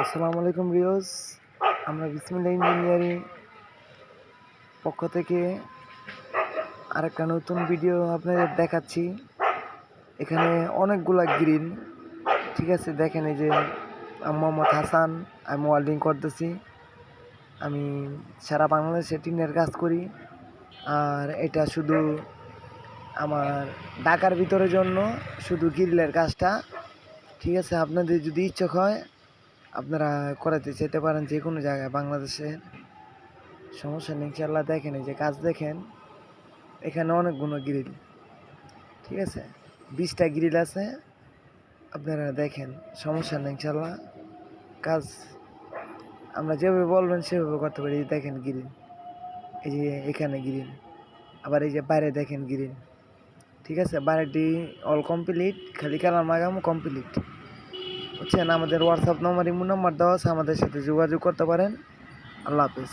আসসালামু আলাইকুম রিওজ আমরা বিসমিল্লা ইঞ্জিনিয়ারিং পক্ষ থেকে আরেকটা নতুন ভিডিও আপনাদের দেখাচ্ছি। এখানে অনেকগুলা গ্রিল, ঠিক আছে? দেখেন এই যে আমি মোহাম্মদ হাসান, আমি ওয়েল্ডিং করতেছি। আমি সারা বাংলাদেশে টিনের কাজ করি। আর এটা শুধু আমার ঢাকার ভিতরের জন্য, শুধু গ্রিলের কাজটা, ঠিক আছে? আপনাদের যদি ইচ্ছুক হয় আপনারা করাতে যেতে পারেন যে কোনো জায়গায় বাংলাদেশের সমস্যা নেই ইনশাল্লাহ দেখেন এই যে কাজ দেখেন, এখানে অনেকগুলো গ্রিল ঠিক আছে? বিশটা গ্রিল আছে, আপনারা দেখেন, সমস্যা নেই ইনশাল্লাহ কাজ আমরা যেভাবে বলবেন সেভাবে করতে পারি দেখেন গ্রিল এই যে এখানে গ্রিল আবার এই যে বাইরে দেখেন গ্রিল ঠিক আছে? বাইরেটি অল কমপ্লিট খালি কালার মাগামো কমপ্লিট বুঝছেন আমাদের হোয়াটসঅ্যাপ নম্বর ইমো নাম্বার দেওয়া আছে, আমাদের সাথে যোগাযোগ করতে পারেন। আল্লাহ হাফিজ।